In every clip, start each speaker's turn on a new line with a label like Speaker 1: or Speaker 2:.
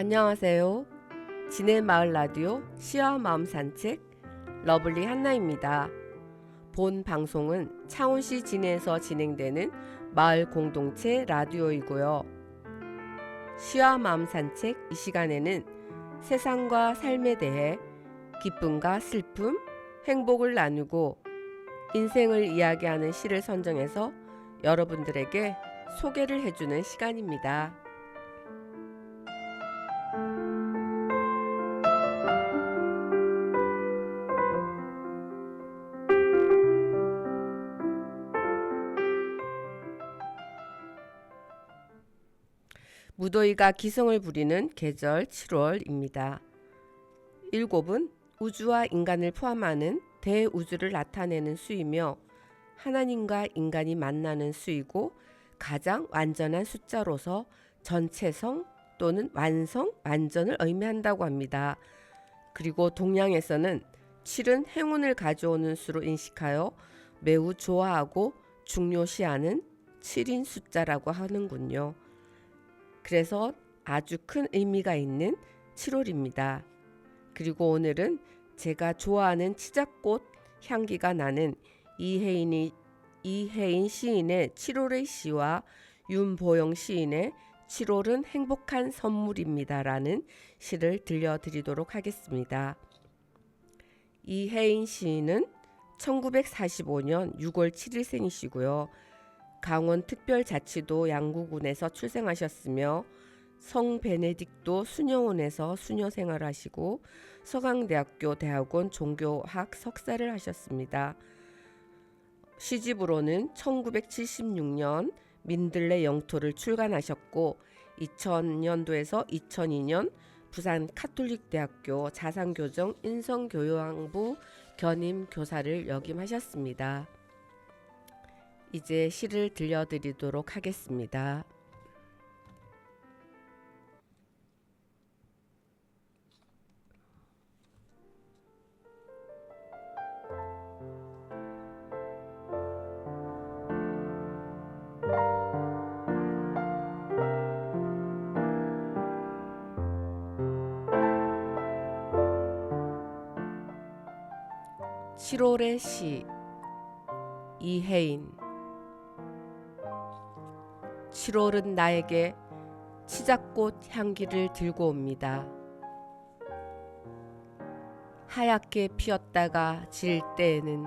Speaker 1: 안녕하세요. 지내 마을 라디오 시와 마음 산책 러블리 한나입니다. 본 방송은 창원시 진해에서 진행되는 마을 공동체 라디오이고요. 시와 마음 산책 이 시간에는 세상과 삶에 대해 기쁨과 슬픔, 행복을 나누고 인생을 이야기하는 시를 선정해서 여러분들에게 소개를 해주는 시간입니다. 무더위가 기승을 부리는 계절 7월입니다. 일곱은 우주와 인간을 포함하는 대우주를 나타내는 수이며 하나님과 인간이 만나는 수이고 가장 완전한 숫자로서 전체성 또는 완성, 완전을 의미한다고 합니다. 그리고 동양에서는 7은 행운을 가져오는 수로 인식하여 매우 좋아하고 중요시하는 7인 숫자라고 하는군요. 그래서 아주 큰 의미가 있는 7월입니다. 그리고 오늘은 제가 좋아하는 치자꽃 향기가 나는 이혜인이 이혜인 시인의 7월의 시와 윤보영 시인의 7월은 행복한 선물입니다라는 시를 들려드리도록 하겠습니다. 이혜인 시인은 1945년 6월 7일생이시고요. 강원 특별자치도 양구군에서 출생하셨으며 성 베네딕토 수녀원에서 수녀 생활하시고 서강대학교 대학원 종교학 석사를 하셨습니다. 시집으로는 1976년 민들레 영토를 출간하셨고 2000년도에서 2002년 부산 카톨릭대학교 자상교정 인성교양부 견임 교사를 역임하셨습니다. 이제 시를 들려드리도록 하겠습니다. (7월의 시) 이혜인 7월은 나에게 치자꽃 향기를 들고 옵니다. 하얗게 피었다가 질 때에는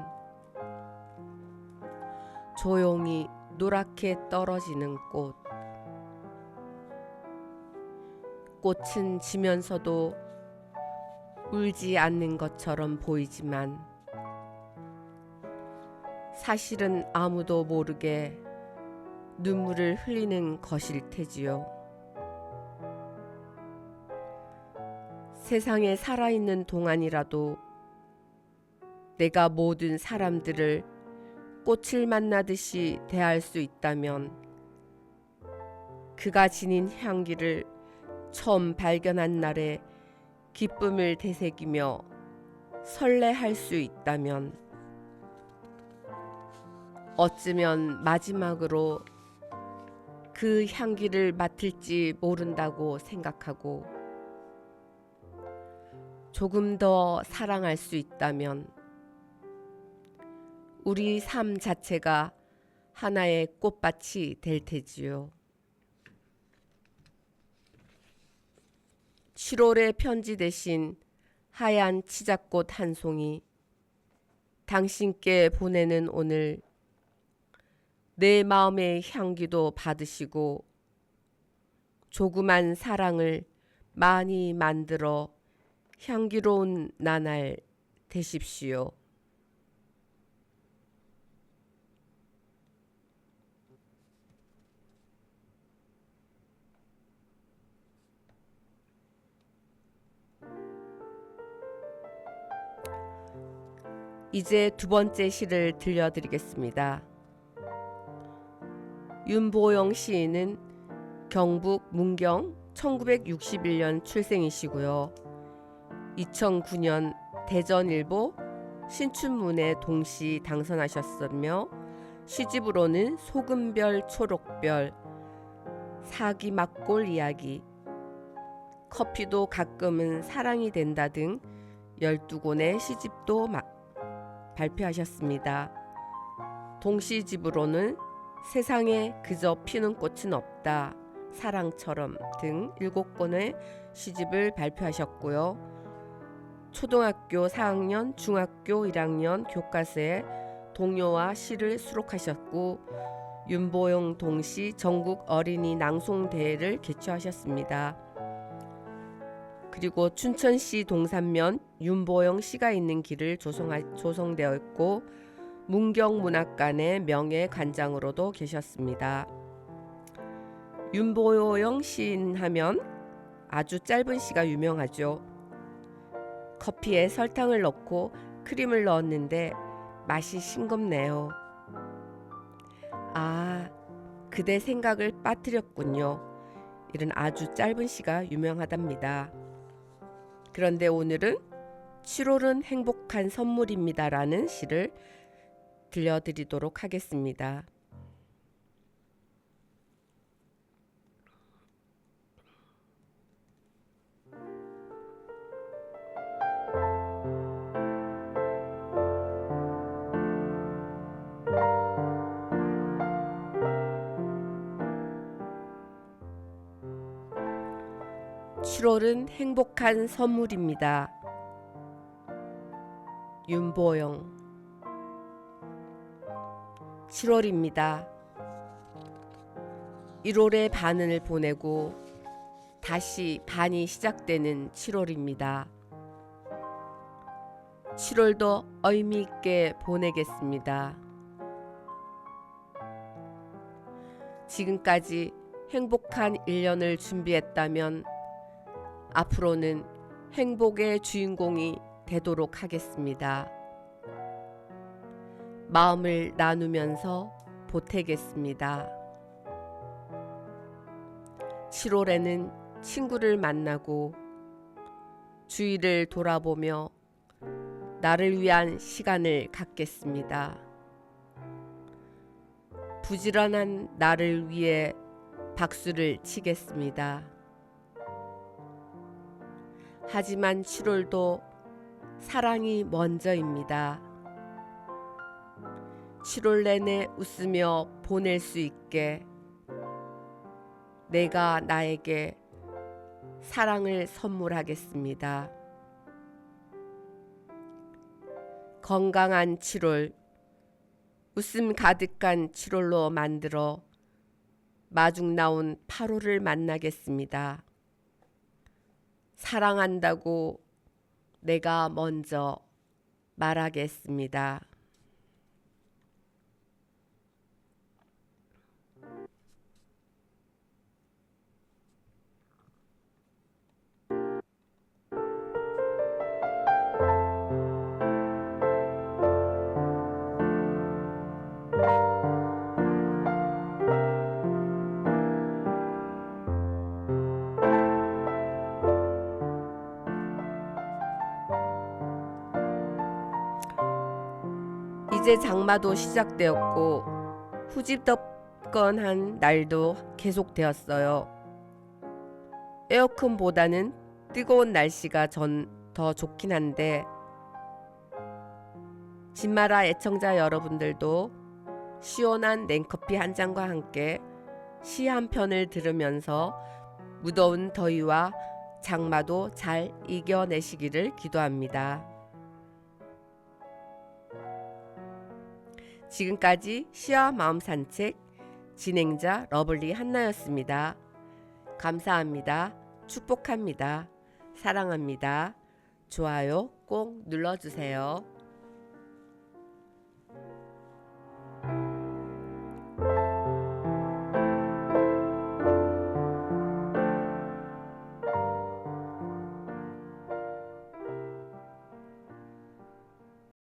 Speaker 1: 조용히 노랗게 떨어지는 꽃. 꽃은 지면서도 울지 않는 것처럼 보이지만 사실은 아무도 모르게 눈물을 흘리는 것일 테지요. 세상에 살아있는 동안이라도 내가 모든 사람들을 꽃을 만나듯이 대할 수 있다면 그가 지닌 향기를 처음 발견한 날에 기쁨을 되새기며 설레할 수 있다면 어쩌면 마지막으로 그 향기를 맡을지 모른다고 생각하고 조금 더 사랑할 수 있다면 우리 삶 자체가 하나의 꽃밭이 될 테지요. 7월의 편지 대신 하얀 치자꽃 한 송이 당신께 보내는 오늘 내 마음의 향기도 받으시고 조그만 사랑을 많이 만들어 향기로운 나날 되십시오. 이제 두 번째 시를 들려드리겠습니다. 윤보영 시인은 경북 문경 1961년 출생이시고요. 2009년 대전일보 신춘문예 동시 당선하셨으며 시집으로는 소금별 초록별 사기 막골 이야기 커피도 가끔은 사랑이 된다 등 12권의 시집도 마- 발표하셨습니다. 동시집으로는 세상에 그저 피는 꽃은 없다. 사랑처럼 등 7권의 시집을 발표하셨고요. 초등학교 4학년, 중학교 1학년 교과서에 동요와 시를 수록하셨고 윤보영 동시 전국 어린이 낭송 대회를 개최하셨습니다. 그리고 춘천시 동산면 윤보영 시가 있는 길을 조성하, 조성되어 있고 문경문학관의 명예 관장으로도 계셨습니다. 윤보영 시인 하면 아주 짧은 시가 유명하죠. 커피에 설탕을 넣고 크림을 넣었는데 맛이 싱겁네요. 아, 그대 생각을 빠뜨렸군요. 이런 아주 짧은 시가 유명하답니다. 그런데 오늘은 7월은 행복한 선물입니다라는 시를 들려드리도록 하겠습니다. 칠월은 행복한 선물입니다. 윤보영 7월입니다. 1월의 반을 보내고 다시 반이 시작되는 7월입니다. 7월도 의미 있게 보내겠습니다. 지금까지 행복한 1년을 준비했다면 앞으로는 행복의 주인공이 되도록 하겠습니다. 마음을 나누면서 보태겠습니다. 7월에는 친구를 만나고 주위를 돌아보며 나를 위한 시간을 갖겠습니다. 부지런한 나를 위해 박수를 치겠습니다. 하지만 7월도 사랑이 먼저입니다. 7월 내내 웃으며 보낼 수 있게 내가 나에게 사랑을 선물하겠습니다. 건강한 7월, 웃음 가득한 7월로 만들어 마중 나온 8월을 만나겠습니다. 사랑한다고 내가 먼저 말하겠습니다. 이제 장마도 시작되었고 후집덕건한 날도 계속되었어요. 에어컨보다는 뜨거운 날씨가 전 더 좋긴 한데 진마라 애청자 여러분들도 시원한 냉커피 한 잔과 함께 시 한 편을 들으면서 무더운 더위와 장마도 잘 이겨내시기를 기도합니다. 지금까지 시와 마음 산책 진행자 러블리 한나였습니다. 감사합니다. 축복합니다. 사랑합니다. 좋아요 꼭 눌러주세요.